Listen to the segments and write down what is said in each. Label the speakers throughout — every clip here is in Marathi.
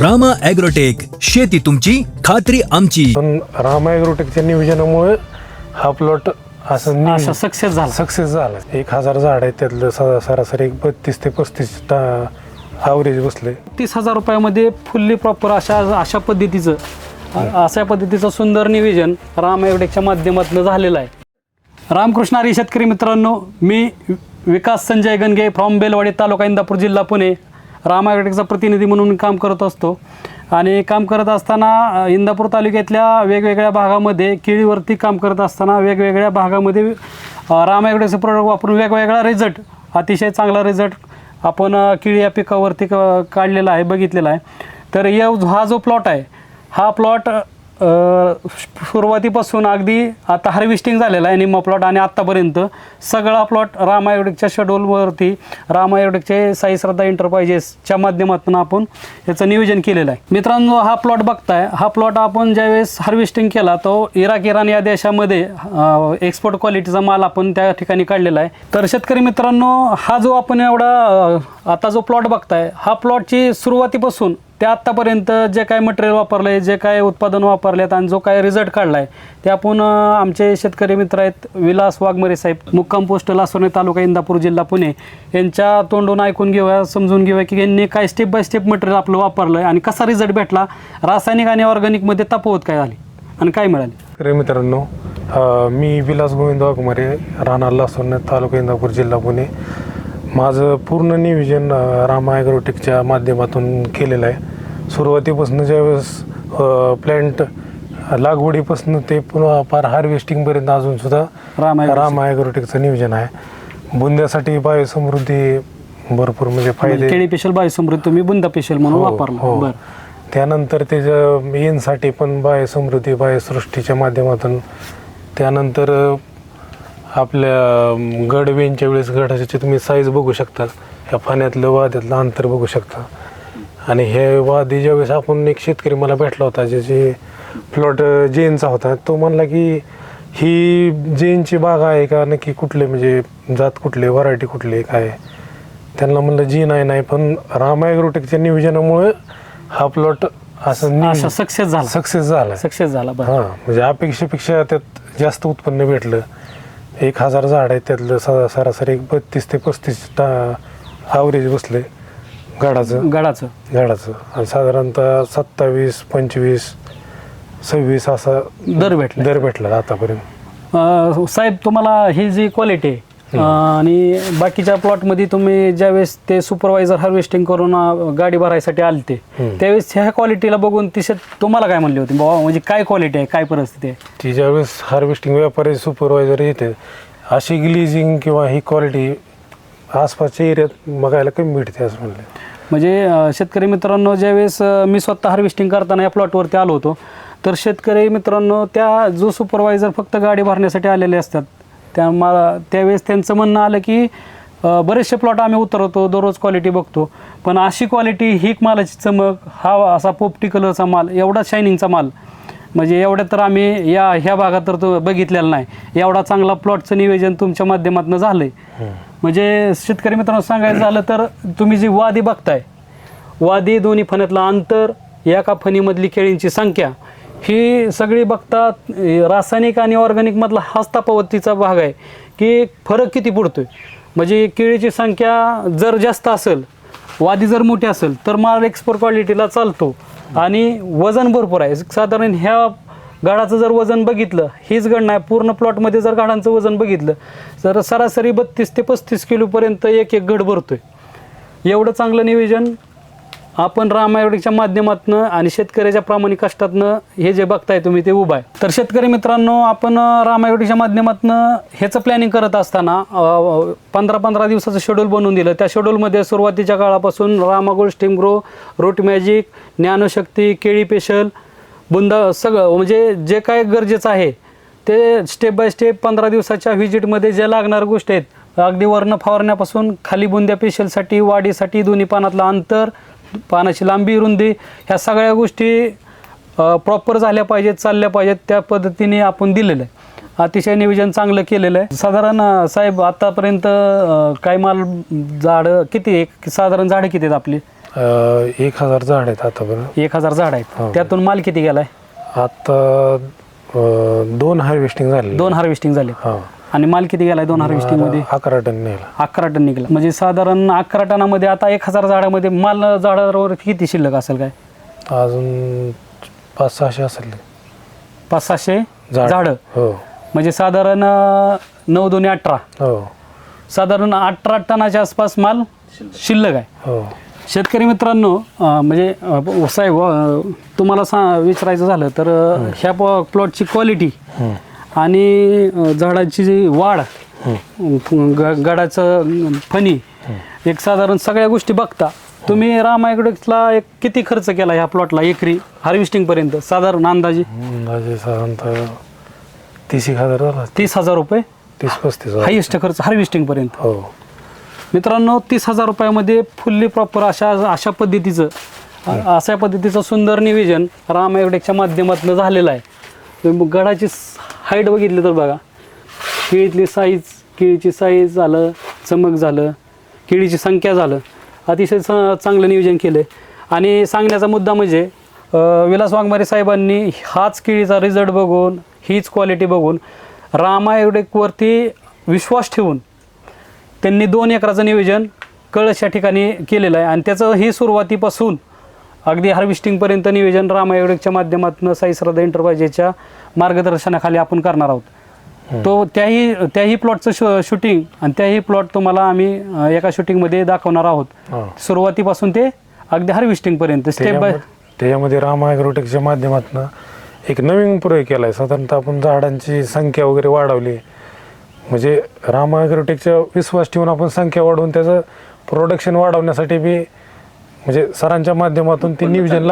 Speaker 1: रामा ॲग्रोटेक शेती तुमची खात्री आमची.
Speaker 2: पण रामा ॲग्रोटेकच्या नियोजनामुळे हा प्लॉट असं
Speaker 3: असा सक्सेस झाला.
Speaker 2: सक्सेस झाला. एक हजार झाड आहेत त्यातलं स- सरासरी एक बत्तीस ते पस्तीस ॲव्हरेज बसले.
Speaker 3: तीस हजार रुपयामध्ये फुल्ली प्रॉपर अशा अशा पद्धतीचं अ- अशा पद्धतीचं सुंदर नियोजन राम एवढेच्या माध्यमातून झालेलं आहे. रामकृष्ण हरी शेतकरी मित्रांनो मी वि- विकास संजय गणगे फ्रॉम बेलवाडी तालुका इंदापूर जिल्हा पुणे. राम प्रतिनिधी म्हणून काम करत असतो. आणि काम करत असताना इंदापूर तालुक्यातल्या वेगवेगळ्या भागामध्ये केळीवरती काम करत असताना वेगवेगळ्या भागामध्ये अ, प्रोडक्ट वापरून वेगवेगळा रिझल्ट अतिशय चांगला रिझल्ट आपण केळी या पिकावरती क काढलेला आहे बघितलेला आहे. तर या हा जो प्लॉट आहे हा प्लॉट सुरुवातीपासून अगदी आता हार्वेस्टिंग झालेलं आहे निम्मा प्लॉट आणि आत्तापर्यंत सगळा प्लॉट रामायोडिकच्या शेड्यूलवरती रामायोडिकचे साई श्रद्धा एंटरप्राइजेसच्या माध्यमातून आपण याचं नियोजन केलेलं आहे. मित्रांनो हा प्लॉट बघताय. हा प्लॉट आपण ज्यावेळेस हार्वेस्टिंग केला तो इराक इराण या देशामध्ये एक्सपोर्ट क्वालिटीचा माल आपण त्या ठिकाणी काढलेला आहे. तर शेतकरी मित्रांनो हा जो आपण एवढा आता जो प्लॉट बघताय हा प्लॉटची सुरुवातीपासून ते आत्तापर्यंत जे काय मटेरियल वापरलं आहे जे काय उत्पादन वापरलेत आणि जो काय रिझल्ट काढला आहे ते आपण आमचे शेतकरी मित्र आहेत विलास वाघमरे साहेब मुक्काम पोस्ट लासोने तालुका इंदापूर जिल्हा पुणे यांच्या तोंडून ऐकून घेऊया समजून घेऊया की यांनी काय स्टेप बाय स्टेप मटेरियल आपलं वापरलं आहे आणि कसा रिझल्ट भेटला रासायनिक आणि ऑर्गॅनिकमध्ये तफावत काय झाली आणि काय मिळाली?
Speaker 2: तर मित्रांनो मी विलास गोविंद वाघमारे राहणार लासोने तालुका इंदापूर जिल्हा पुणे. माझं पूर्ण नियोजन अ, रामा ॲग्रोटेकच्या माध्यमातून केलेलं आहे. सुरुवातीपासून ज्यावेळेस प्लॅन्ट लागवडीपासून ते पुन्हा फार हार्वेस्टिंगपर्यंत अजूनसुद्धा
Speaker 3: राम
Speaker 2: रामा ॲग्रोटेकचं नियोजन आहे. बुंद्यासाठी बायोसमृद्धी भरपूर म्हणजे फायदे.
Speaker 3: केळी पेशल बायोसमृद्धी तुम्ही बुंदा पेशल म्हणून
Speaker 2: हो,
Speaker 3: वापरलं.
Speaker 2: हो. त्यानंतर त्याच्या येनसाठी पण बायोसमृद्धी बायोसृष्टीच्या माध्यमातून त्यानंतर आपल्या गडवेंच्या वेळेस गडाची तुम्ही साईज बघू शकता. ह्या पाण्यातलं वाद्यातलं अंतर बघू शकता. आणि हे वादी ज्यावेळेस आपण एक शेतकरी मला भेटला होता ज्याचे प्लॉट जेनचा होता तो म्हणला की ही जेनची बाग आहे का? नक्की कुठले? म्हणजे जात कुठले? व्हरायटी कुठली? काय? त्यांना म्हणलं जी नाही नाही पण राम ॲग्रोटेकच्या नियोजनामुळे हा प्लॉट असं
Speaker 3: सक्सेस झाला.
Speaker 2: सक्सेस झाला.
Speaker 3: सक्सेस झाला
Speaker 2: हां म्हणजे अपेक्षेपेक्षा त्यात जास्त उत्पन्न भेटलं. एक हजार झाड आहे त्यातलं सरासरी एक बत्तीस ते पस्तीस ॲव्हरेज बसले. गाडाचं?
Speaker 3: गडाचं.
Speaker 2: झाडाचं आणि साधारणतः सत्तावीस पंचवीस सव्वीस असा
Speaker 3: दर भेटला.
Speaker 2: दर भेटला आतापर्यंत.
Speaker 3: अ, साहेब तुम्हाला ही जी क्वालिटी आहे अ, आणि बाकीच्या प्लॉटमध्ये तुम्ही ज्यावेळेस ते सुपरवायझर हार्वेस्टिंग करून अ, गाडी भरायसाठी आलते
Speaker 2: हम्म.
Speaker 3: त्यावेळेस ह्या क्वालिटीला बघून ती शेत तुम्हाला काय म्हणली होती? बाबा म्हणजे काय क्वालिटी आहे? काय परिस्थिती आहे?
Speaker 2: ती ज्यावेळेस हार्वेस्टिंग व्यापारी सुपरवायझर येते अशी ग्लिजिंग किंवा ही क्वालिटी आसपासच्या एरियात बघायला कमी भेटते असं म्हणलं.
Speaker 3: म्हणजे शेतकरी मित्रांनो ज्यावेळेस मी स्वतः हार्वेस्टिंग करताना या प्लॉटवरती आलो होतो तर शेतकरी मित्रांनो त्या जो सुपरवायझर फक्त गाडी भरण्यासाठी आलेले असतात त्या मला त्यावेळेस त्यांचं म्हणणं आलं की बरेचसे प्लॉट आम्ही उतरवतो दररोज क्वालिटी बघतो पण अशी क्वालिटी ही मालाची चमक हा असा पोपटी कलरचा माल एवढा शायनिंगचा माल म्हणजे एवढ्या तर आम्ही या ह्या भागात तर तो बघितलेला नाही एवढा चांगला प्लॉटचं नियोजन तुमच्या माध्यमातून झालं आहे म्हणजे शेतकरी मित्रांनो सांगायचं झालं तर तुम्ही जी वादी बघताय वादी दोन्ही फण्यातलं अंतर एका फणीमधली केळींची संख्या ही सगळी बघतात रासायनिक आणि ऑर्गॅनिकमधला हाच तफावतीचा भाग आहे की फरक किती पडतोय. म्हणजे केळीची संख्या जर जास्त असेल वादी जर मोठी असेल तर माल एक्सपोर्ट क्वालिटीला चालतो आणि वजन भरपूर आहे. साधारण ह्या गाडाचं जर वजन बघितलं हीच गणना नाही पूर्ण प्लॉटमध्ये जर गाडांचं वजन बघितलं तर सरासरी बत्तीस ते पस्तीस किलोपर्यंत एक एक गड आहे एवढं चांगलं नियोजन आपण रामायणच्या माध्यमातून आणि शेतकऱ्याच्या प्रामाणिक कष्टातनं हे जे बघताय तुम्ही ते उभं आहे. तर शेतकरी मित्रांनो आपण रामायणच्या माध्यमातून ह्याचं प्लॅनिंग करत असताना पंधरा पंधरा दिवसाचं शेड्यूल बनवून दिलं. त्या शेड्यूलमध्ये सुरुवातीच्या काळापासून रामागोल steam grow root magic Gyanshakti केळी पेशल बुंद सगळं म्हणजे जे काय गरजेचं आहे ते स्टेप बाय स्टेप पंधरा दिवसाच्या व्हिजिटमध्ये जे लागणार गोष्टी आहेत अगदी वर्ण फवारण्यापासून खाली बुंद्या पेशलसाठी वाढीसाठी दोन्ही पानातलं अंतर पानाची लांबी रुंदी ह्या सगळ्या गोष्टी प्रॉपर झाल्या पाहिजेत चालल्या पाहिजेत त्या पद्धतीने आपण दिलेलं आहे. अतिशय नियोजन चांगलं केलेलं आहे. साधारण साहेब आतापर्यंत काय माल झाडं किती एक साधारण झाडं किती आहेत आपली?
Speaker 2: अं, एक हजार झाड आहेत आतापर्यंत.
Speaker 3: एक हजार झाड
Speaker 2: हो.
Speaker 3: आहेत त्यातून माल किती गेलाय?
Speaker 2: आता अं, दोन हार्वेस्टिंग झाले
Speaker 3: दोन हार्वेस्टिंग झाले
Speaker 2: हा.
Speaker 3: आणि माल किती गेलाय दोन हार्वेस्टिंगमध्ये?
Speaker 2: अकरा टन नेला
Speaker 3: अकरा टन निघाला. म्हणजे साधारण अकरा टनामध्ये आता एक हजार झाडामध्ये माल झाडावर किती शिल्लक असेल काय?
Speaker 2: अजून पाच सहाशे असेल
Speaker 3: पाच सहाशे
Speaker 2: झाड.
Speaker 3: झाडं.
Speaker 2: हो.
Speaker 3: म्हणजे साधारण अं, नऊ दोन्ही अठरा.
Speaker 2: हो.
Speaker 3: साधारण अठरा टनाच्या आसपास माल शिल्लक आहे.
Speaker 2: हो.
Speaker 3: शेतकरी मित्रांनो अं, म्हणजे अं, साहेब अं, तुम्हाला सा विचारायचं झालं तर अं, ह्या प्लॉटची क्वालिटी. आणि अं, झाडाची जी वाढ अं, ग- गडाचं अं, फणी एक साधारण सगळ्या गोष्टी बघता तुम्ही रामायगडला एक किती खर्च केला ह्या प्लॉटला एकरी हार्वेस्टिंग पर्यंत? साधारण अंदाजे?
Speaker 2: अंदाजे साधारणतः तीस एक हजार झाला.
Speaker 3: तीस हजार रुपये?
Speaker 2: तीस पस्तीस हजार.
Speaker 3: हायेस्ट खर्च हार्वेस्टिंग पर्यंत.
Speaker 2: हो.
Speaker 3: मित्रांनो तीस हजार रुपयामध्ये फुल्ली प्रॉपर अशा अशा पद्धतीचं अ- अशा पद्धतीचं सुंदर नियोजन रामायगडेच्या माध्यमातून झालेलं आहे. तुम्ही गडाची हाईट बघितली तर बघा. केळीतली साईज केळीची साईज झालं चमक झालं केळीची संख्या झालं. अतिशय च- चांगलं नियोजन केलं आहे आणि सांगण्याचा मुद्दा म्हणजे अ, विलास वाघमारे साहेबांनी हाच केळीचा रिझल्ट बघून हीच क्वालिटी बघून रामायगडेवरती विश्वास ठेवून त्यांनी दोन एकराचं नियोजन कळश या ठिकाणी केलेलं आहे. आणि त्याचं ही सुरुवातीपासून अगदी हार्वेस्टिंगपर्यंत नियोजन रामायोगच्या माध्यमातून साई श्रद्धा एंटरप्राइजेसच्या मार्गदर्शनाखाली आपण करणार आहोत. तो त्याही त्याही प्लॉटचं शू शूटिंग आणि त्याही प्लॉट तुम्हाला आम्ही एका शूटिंगमध्ये दाखवणार आहोत. सुरुवातीपासून ते अगदी हार्वेस्टिंगपर्यंत स्टेप बाय
Speaker 2: त्याच्यामध्ये त्याच्यामध्ये राम ॲग्रोटेकच्या माध्यमातून एक नवीन प्रयोग केला आहे साधारणतः आपण झाडांची संख्या वगैरे वाढवली. म्हणजे राम ॲग्रोटेकचा विश्वास ठेवून आपण संख्या वाढवून त्याचं प्रोडक्शन वाढवण्यासाठी बी म्हणजे सरांच्या माध्यमातून ते नियोजन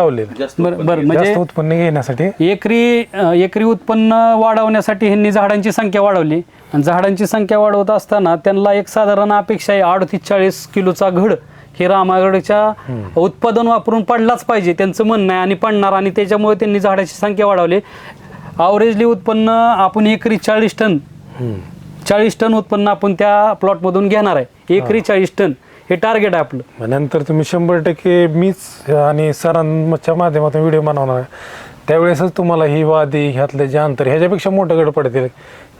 Speaker 3: बरं बरं म्हणजे
Speaker 2: जास्त उत्पन्न घेण्यासाठी.
Speaker 3: एकरी एकरी उत्पन्न वाढवण्यासाठी ह्यांनी झाडांची संख्या वाढवली. आणि झाडांची संख्या वाढवत असताना त्यांना एक साधारण अपेक्षा आहे अडतीस चाळीस किलोचा घड हे रामागडच्या उत्पादन वापरून पडलाच पाहिजे त्यांचं म्हणणं आहे आणि पडणार. आणि त्याच्यामुळे त्यांनी झाडाची संख्या वाढवली. आवरेजली उत्पन्न आपण एकरी चाळीस टन. चाळीस टन उत्पन्न आपण त्या प्लॉटमधून घेणार आहे. एकरी चाळीस टन हे टार्गेट आहे आपलं.
Speaker 2: मग नंतर तुम्ही शंभर टक्के मीच आणि सरांच्या माध्यमातून व्हिडिओ बनवणार आहे. त्यावेळेसच तुम्हाला ही वादी ह्यातलं जे अंतर ह्याच्यापेक्षा मोठं गड पडतील.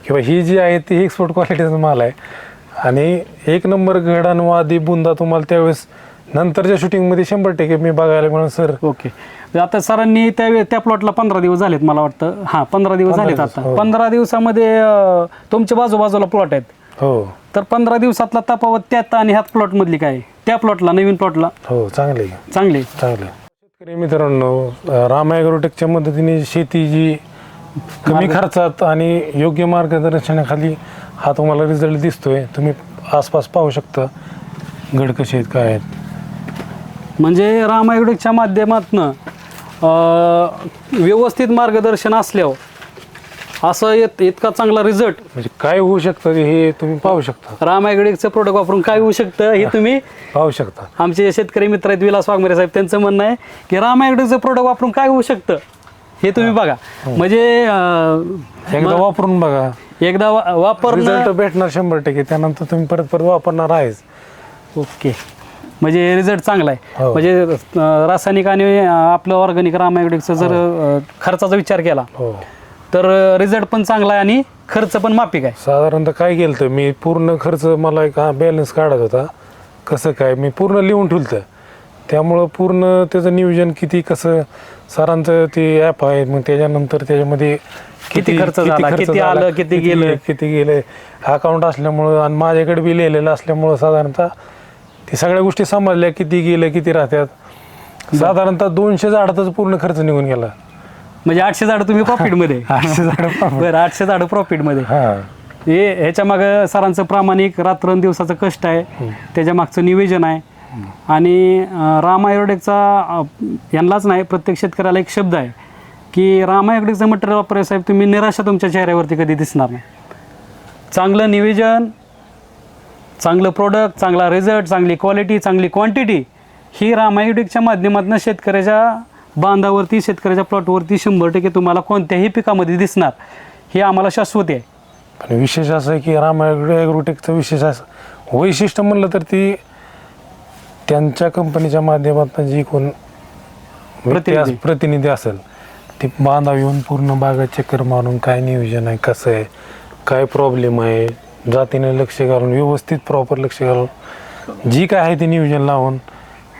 Speaker 2: किंवा ही जी आहे ती एक्सपोर्ट क्वालिटीचा माल आहे. आणि एक नंबर आणि वादी बुंदा तुम्हाला त्यावेळेस नंतरच्या शूटिंगमध्ये शंभर टक्के मी बघायला म्हणून सर.
Speaker 3: ओके. आता सरांनी त्या त्या प्लॉटला पंधरा दिवस झालेत मला वाटतं. हां पंधरा दिवस झालेत आता.
Speaker 2: हो.
Speaker 3: पंधरा दिवसामध्ये तुमच्या बाजूबाजूला प्लॉट आहेत.
Speaker 2: हो.
Speaker 3: तर पंधरा दिवसातला तफावत त्यात आणि ह्यात प्लॉट मधली काय? त्या प्लॉटला नवीन प्लॉटला?
Speaker 2: हो चांगले.
Speaker 3: चांगले.
Speaker 2: चांगले. शेतकरी मित्रांनो राम ॲग्रोटेकच्या मदतीने शेती जी कमी खर्चात आणि योग्य मार्गदर्शनाखाली हा तुम्हाला रिझल्ट दिसतोय. तुम्ही आसपास पाहू शकता. गड कसे आहेत काय आहेत.
Speaker 3: म्हणजे रामायगडच्या माध्यमातनं व्यवस्थित मार्गदर्शन असल्यावर असं येत इतका चांगला रिझल्ट
Speaker 2: म्हणजे काय होऊ शकतं हे तुम्ही पाहू शकता.
Speaker 3: रामायगडचं प्रोडक्ट वापरून काय होऊ शकतं हे तुम्ही
Speaker 2: पाहू शकता.
Speaker 3: आमचे शेतकरी मित्र आहेत विलास वाघमारे साहेब त्यांचं म्हणणं आहे की रामायगडचं प्रोडक्ट वापरून काय होऊ शकतं हे तुम्ही बघा. म्हणजे अं,
Speaker 2: एकदा वापरून बघा.
Speaker 3: एकदा वा- वापरणं
Speaker 2: रिझल्ट भेटणार शंभर टक्के त्यानंतर तुम्ही परत परत वापरणार आहेच.
Speaker 3: ओके. म्हणजे रिझल्ट चांगला आहे.
Speaker 2: हो.
Speaker 3: म्हणजे अं, रासायनिक आणि अं, आपलं ऑर्गॅनिक रामायगडचं जर अं, खर्चाचा विचार केला
Speaker 2: हो.
Speaker 3: तर रिझल्ट पण चांगला आहे आणि खर्च पण माफिक आहे.
Speaker 2: साधारणतः काय केलं मी पूर्ण खर्च मला एक बॅलन्स काढत होता. कसं काय मी पूर्ण लिहून ठेवलं त्यामुळं पूर्ण त्याचं नियोजन किती कसं सरांचं ते ॲप आहे मग त्याच्यानंतर त्याच्यामध्ये
Speaker 3: किती खर्च झाला, किती आलं, किती गेलं.
Speaker 2: किती गेलं. अकाउंट असल्यामुळं आणि माझ्याकडे बी लिहिलेलं असल्यामुळं साधारणतः ते सगळ्या गोष्टी समजल्या किती गेलं किती राहतात साधारणतः दोनशे झाडातच पूर्ण खर्च निघून गेला.
Speaker 3: म्हणजे आठशे झाडं तुम्ही प्रॉफिटमध्ये
Speaker 2: आठशे झाडं.
Speaker 3: बरं आठशे झाडं प्रॉफिटमध्ये
Speaker 2: हां.
Speaker 3: ह्याच्या मागं सरांचं प्रामाणिक रात्रंदिवसाचं कष्ट आहे. त्याच्या मागचं निवेदन आहे. आणि रामायोडेकचा यांनाच नाही प्रत्येक शेतकऱ्याला एक शब्द आहे की रामायोडेकचं मटेरियल वापरायचं साहेब तुम्ही निराशा तुमच्या चेहऱ्यावरती कधी दिसणार नाही. चांगलं निवेदन चांगलं प्रोडक्ट चांगला रिझल्ट चांगली क्वालिटी चांगली क्वांटिटी ही रामायोडिकच्या माध्यमातून शेतकऱ्याच्या बांधावरती शेतकऱ्याच्या प्लॉटवरती शंभर टक्के तुम्हाला कोणत्याही पिकामध्ये दिसणार हे आम्हाला शाश्वती आहे
Speaker 2: पण विशेष असं आहे की रामायण ॲग्रोटेकचं विशेष असं वैशिष्ट्य म्हणलं तर ती त्यांच्या कंपनीच्या माध्यमातून जी कोण
Speaker 3: प्रतिनिधी.
Speaker 2: प्रतिनिधी असेल ते बांधाव येऊन पूर्ण बागा चक्कर मारून काय नियोजन आहे कसं आहे काय प्रॉब्लेम आहे जातीने लक्ष घालून व्यवस्थित प्रॉपर लक्ष घालून जी काय आहे ते नियोजन लावून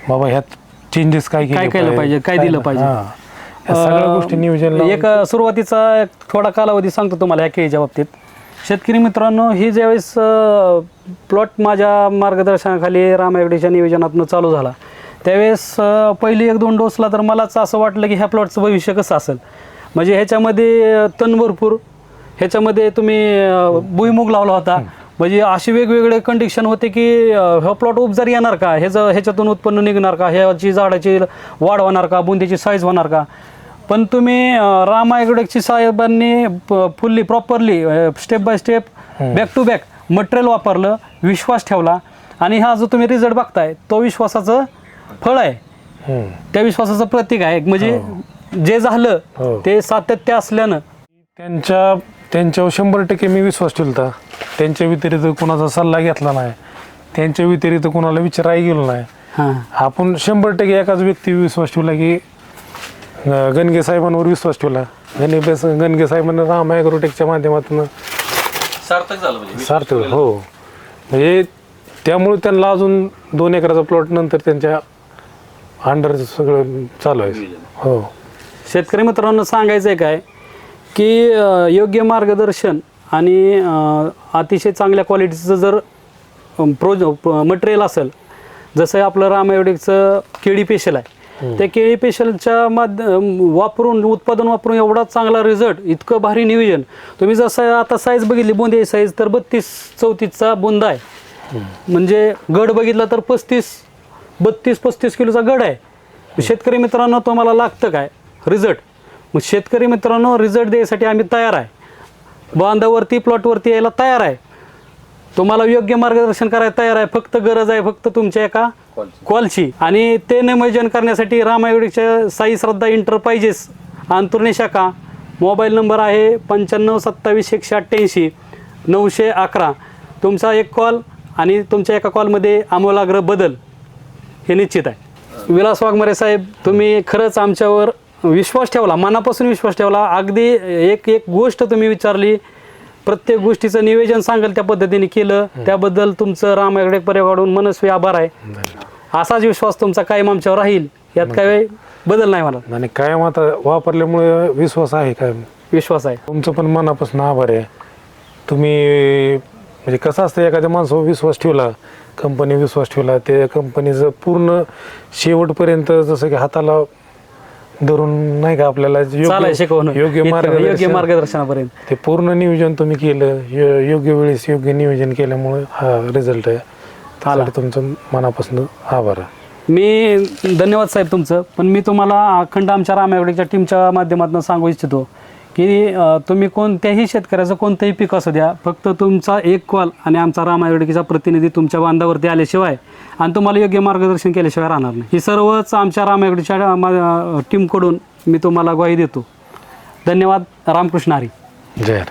Speaker 2: बाबा ह्यात चेंजेस काय
Speaker 3: काय केलं पाहिजे, काय दिलं पाहिजे.
Speaker 2: ह्या सगळ्या गोष्टी नियोजन लावून.
Speaker 3: एक सुरुवातीचा थोडा कालावधी सांगतो तुम्हाला ह्या केळीच्या बाबतीत. शेतकरी मित्रांनो ही ज्यावेळेस प्लॉट माझ्या मार्गदर्शनाखाली रामायगडीच्या नियोजनातून चालू झाला त्यावेळेस अं, पहिली एक दोन डोसला तर मलाच असं वाटलं की ह्या प्लॉटचं भविष्य कसं असेल? म्हणजे ह्याच्यामध्ये अं, तण भरपूर ह्याच्यामध्ये तुम्ही अं, भुईमुग लावला होता. म्हणजे असे वेगवेगळे कंडिशन होते की अं, हा प्लॉट उपजार येणार का? ह्याचं ह्याच्यातून उत्पन्न निघणार का? ह्याची झाडाची वाढ होणार का? बुंदीची साईज होणार का? पण तुम्ही अं, राम साहेबांनी fully properly step by step back to back material वापरलं विश्वास ठेवला. आणि हा जो तुम्ही रिझल्ट बघताय तो विश्वासाचं फळ आहे.
Speaker 2: हम्म.
Speaker 3: त्या विश्वासाचं प्रतीक आहे. म्हणजे जे झालं
Speaker 2: हो.
Speaker 3: ते सातत्य असल्यानं.
Speaker 2: त्यांच्या त्यांच्यावर शंभर टक्के मी विश्वास ठेवता त्यांच्या व्यतिरिक्त कोणाचा सल्ला घेतला नाही. त्यांच्या व्यतिरिक्त कोणाला विचारायला गेलो नाही.
Speaker 3: हां.
Speaker 2: आपण शंभर टक्के एकाच व्यक्तीवर विश्वास ठेवला की अं, गणगे साहेबांवर विश्वास ठेवला. गणगे गणगे साहेबांना राम ॲग्रोटेकच्या माध्यमातून
Speaker 4: सार्थक झालं म्हणजे.
Speaker 2: सार्थक हो. म्हणजे त्यामुळे त्यांना अजून दोन एकराचा प्लॉट नंतर त्यांच्या अंडर सगळं चालू आहे. हो.
Speaker 3: शेतकरी मित्रांनो सांगायचं आहे काय? की अ, योग्य मार्गदर्शन आणि अ, अतिशय चांगल्या क्वालिटीचं जर प्रोज मटेरियल असेल जसं आपलं रामायोडिकचं केळी पेशल आहे त्या केळी पेशलच्या माध्य वापरून उत्पादन वापरून एवढा चांगला रिझल्ट इतकं भारी नियोजन. तुम्ही जसं आता साईज बघितली बोंदे साईज तर बत्तीस चौतीसचा बोंदा आहे. म्हणजे गड बघितला तर पस्तीस बत्तीस पस्तीस किलोचा गड आहे. शेतकरी मित्रांनो तुम्हाला लागतं काय? रिझल्ट मग शेतकरी मित्रांनो रिझल्ट द्यायसाठी आम्ही तयार आहे. बांधावरती प्लॉटवरती यायला तयार आहे. तुम्हाला योग्य मार्गदर्शन करायला तयार आहे. फक्त गरज आहे फक्त तुमच्या एका कॉलची आणि ते नियोजन करण्यासाठी रामायगडीच्या साई श्रद्धा इंटरप्राइजेस अंतुर्णी शाखा मोबाईल नंबर आहे पंच्याण्णव सत्तावीस एकशे अठ्ठ्याऐंशी नऊशे अकरा. तुमचा एक कॉल आणि तुमच्या एका कॉलमध्ये आमूलाग्र बदल हे निश्चित आहे. विलास वाघमारे साहेब तुम्ही खरंच आमच्यावर विश्वास ठेवला मनापासून विश्वास ठेवला. अगदी एक एक गोष्ट तुम्ही विचारली प्रत्येक गोष्टीचं नियोजन सांगाल त्या पद्धतीने केलं. त्याबद्दल तुमचं रामायगडे परिवाराकडून मनस्वी आभार आहे. असाच विश्वास तुमचा कायम आमच्यावर राहील. यात काय बदल नाही मला
Speaker 2: आणि कायम आता वापरल्यामुळे विश्वास आहे काय
Speaker 3: विश्वास आहे.
Speaker 2: तुमचं पण मनापासून आभार आहे. तुम्ही म्हणजे कसं असतं एखाद्या माणसावर विश्वास ठेवला कंपनी विश्वास ठेवला त्या कंपनीचं पूर्ण शेवटपर्यंत जसं की हाताला धरून नाही का आपल्याला
Speaker 3: चालाय शिकवणं.
Speaker 2: योग्य
Speaker 3: योग्य मार्गदर्शनापर्यंत.
Speaker 2: ते पूर्ण नियोजन तुम्ही केलं यो- योग्य वेळेस योग्य नियोजन केल्यामुळे हा रिझल्ट आहे. त्यासाठी तुमचं मनापासून आभार. आहे
Speaker 3: मी धन्यवाद साहेब तुमचं. पण मी तुम्हाला अखंड आमच्या रामायगडच्या टीमच्या माध्यमातून सांगू इच्छितो. की तुम्ही कोणत्याही शेतकऱ्याचं कोणतंही पीक असू द्या फक्त तुमचा एक कॉल आणि आमचा रामायगडकीचा प्रतिनिधी तुमच्या बांधावरती आल्याशिवाय आणि तुम्हाला योग्य मार्गदर्शन केल्याशिवाय राहणार नाही. ही सर्वच आमच्या रामायगडच्या टीमकडून मी तुम्हाला ग्वाही देतो. धन्यवाद. रामकृष्ण हरी.
Speaker 2: जय